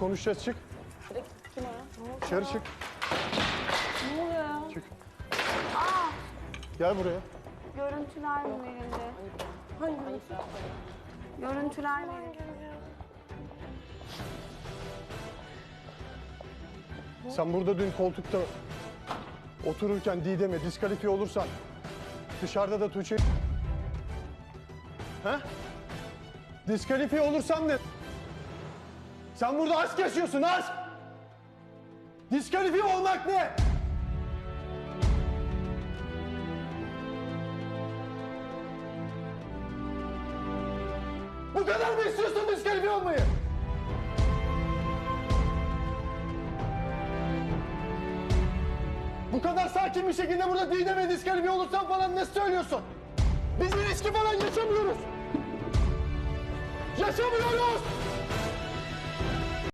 konuşacağız çık. Kim o? Dışarı çık. Ne oluyor ya? Çık. Gel buraya. Görüntüler mi verildi? Hangi? Görüntüler verildi. Sen burada dün koltukta otururken Didem'e diskalifiye olursan dışarıda da Tuğçe... He? Diskalifiye olursam ne? Sen burada aşk yaşıyorsun aşk! Diskalifiye olmak ne? Bu kadar mı istiyorsun diskalifiye olmayı? Bu kadar sakin bir şekilde burada Didem'e diskalifiye olursan falan ne söylüyorsun? Biz ilişki falan yaşamıyoruz. Yaşamıyoruz.